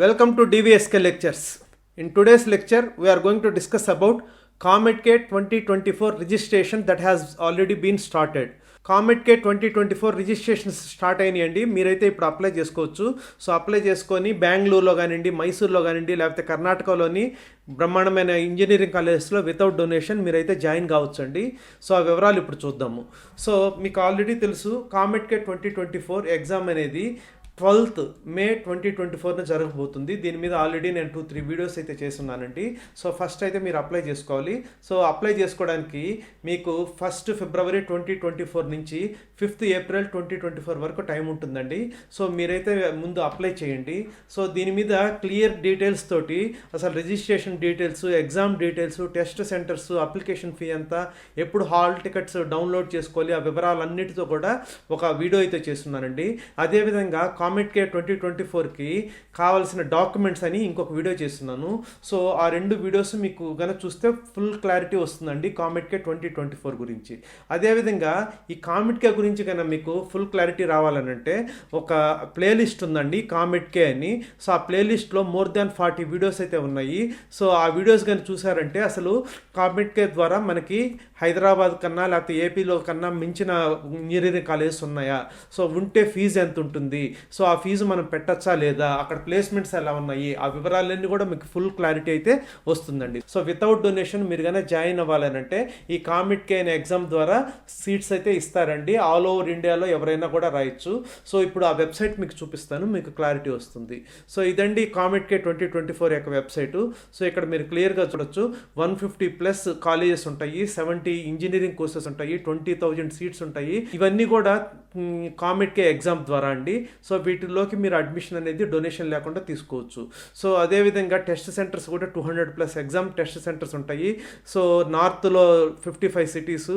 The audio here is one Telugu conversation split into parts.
Welcome to DVSK lectures. In today's lecture, we are going to discuss about twenty twenty 2024 registration that has already been started. COMEDK twenty twenty four registrations start అయినాయండి మీరైతే ఇప్పుడు అప్లై చేసుకోవచ్చు సో అప్లై చేసుకొని బెంగళూరులో కానివ్వండి మైసూర్లో కానివ్వండి లేకపోతే కర్ణాటకలోని బ్రహ్మాండమైన ఇంజనీరింగ్ కాలేజెస్లో వితౌట్ డొనేషన్ మీరైతే జాయిన్ కావచ్చు అండి సో ఆ వివరాలు ఇప్పుడు చూద్దాము సో మీకు ఆల్రెడీ తెలుసు COMEDK twenty twenty four exam అనేది ట్వెల్త్ మే ట్వంటీ ట్వంటీ ఫోర్న జరగబోతుంది. దీని మీద ఆల్రెడీ నేను టూ త్రీ వీడియోస్ అయితే చేస్తున్నానండి. సో ఫస్ట్ అయితే మీరు అప్లై చేసుకోవాలి. సో అప్లై చేసుకోవడానికి మీకు first February twenty twenty four నుంచి fifth April twenty twenty four వరకు టైం ఉంటుందండి. సో మీరైతే ముందు అప్లై చేయండి. సో దీని మీద క్లియర్ డీటెయిల్స్ తోటి అసలు registration details exam details test centres application fee ఎంత ఎప్పుడు హాల్ టికెట్స్ డౌన్లోడ్ చేసుకోవాలి ఆ వివరాలన్నిటితో కూడా ఒక వీడియో అయితే చేస్తున్నానండి. అదేవిధంగా కామెట్ కేర్ ట్వంటీ ట్వంటీ ఫోర్కి కావాల్సిన డాక్యుమెంట్స్ అని ఇంకొక వీడియో చేస్తున్నాను. సో ఆ రెండు వీడియోస్ మీకు కనుక చూస్తే ఫుల్ క్లారిటీ వస్తుందండి COMEDK twenty twenty four గురించి. అదేవిధంగా ఈ కామెట్ కే గురించి కన్నా మీకు ఫుల్ క్లారిటీ రావాలనంటే ఒక ప్లేలిస్ట్ ఉందండి కామెట్ కే అని సో ఆ ప్లేలిస్ట్లో మోర్ దాన్ ఫార్టీ వీడియోస్ అయితే ఉన్నాయి. సో ఆ వీడియోస్ కానీ చూసారంటే అసలు కామెట్ కే ద్వారా మనకి హైదరాబాద్ కన్నా లేకపోతే ఏపీలో కన్నా మించిన ఇంజనీరింగ్ కాలేజెస్ ఉన్నాయా? సో ఉంటే ఫీజు ఎంత ఉంటుంది సో సో ఆ ఫీజు మనం పెట్టచ్చా లేదా అక్కడ ప్లేస్మెంట్స్ ఎలా ఉన్నాయి ఆ వివరాలన్నీ కూడా మీకు ఫుల్ క్లారిటీ అయితే వస్తుందండి. సో వితౌట్ డొనేషన్ మీరు కనుక జాయిన్ అవ్వాలనంటే ఈ కామిట్ కే అనే ఎగ్జామ్ ద్వారా సీట్స్ అయితే ఇస్తారండి. ఆల్ ఓవర్ ఇండియాలో ఎవరైనా కూడా రాయొచ్చు. సో ఇప్పుడు ఆ వెబ్సైట్ మీకు చూపిస్తాను మీకు క్లారిటీ వస్తుంది. సో ఇదండి COMEDK twenty twenty four యొక్క వెబ్సైట్. సో ఇక్కడ మీరు క్లియర్గా చూడొచ్చు వన్ ఫిఫ్టీ ప్లస్ కాలేజెస్ ఉంటాయి సెవెంటీ ఇంజనీరింగ్ కోర్సెస్ ఉంటాయి ట్వంటీ థౌజండ్ సీట్స్ ఉంటాయి. ఇవన్నీ కూడా కామిట్ కే ఎగ్జామ్ ద్వారా అండి. సో వీటిలోకి మీరు అడ్మిషన్ అనేది డొనేషన్ లేకుండా తీసుకోవచ్చు. సో అదేవిధంగా టెస్ట్ సెంటర్స్ కూడా two hundred plus exam test centres ఉంటాయి. సో నార్త్లో ఫిఫ్టీ ఫైవ్ సిటీస్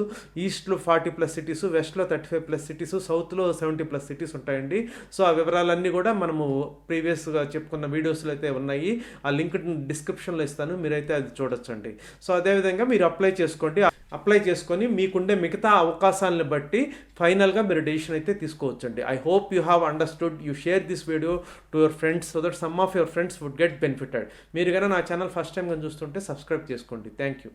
ఈస్ట్లో ఫార్టీ ప్లస్ సిటీస్ వెస్ట్లో థర్టీ ఫైవ్ ప్లస్ సిటీస్ సౌత్లో సెవెంటీ ప్లస్ సిటీస్ ఉంటాయండి. సో ఆ వివరాలన్నీ కూడా మనము ప్రీవియస్గా చెప్పుకున్న వీడియోస్లో అయితే ఉన్నాయి. ఆ లింక్ డిస్క్రిప్షన్లో ఇస్తాను. మీరైతే అది చూడొచ్చండి. సో అదేవిధంగా మీరు అప్లై చేసుకోండి. అప్లై చేసుకొని మీకుండే మిగతా అవకాశాలను బట్టి ఫైనల్గా మీరు డెసిషన్ అయితే తీసుకోవచ్చండి. I hope you have understood you share this video to your friends so that some of your friends would get benefited మీరు కనుక నా ఛానల్ ఫస్ట్ టైం కానీ చూస్తుంటే సబ్స్క్రైబ్ చేసుకోండి. Thank you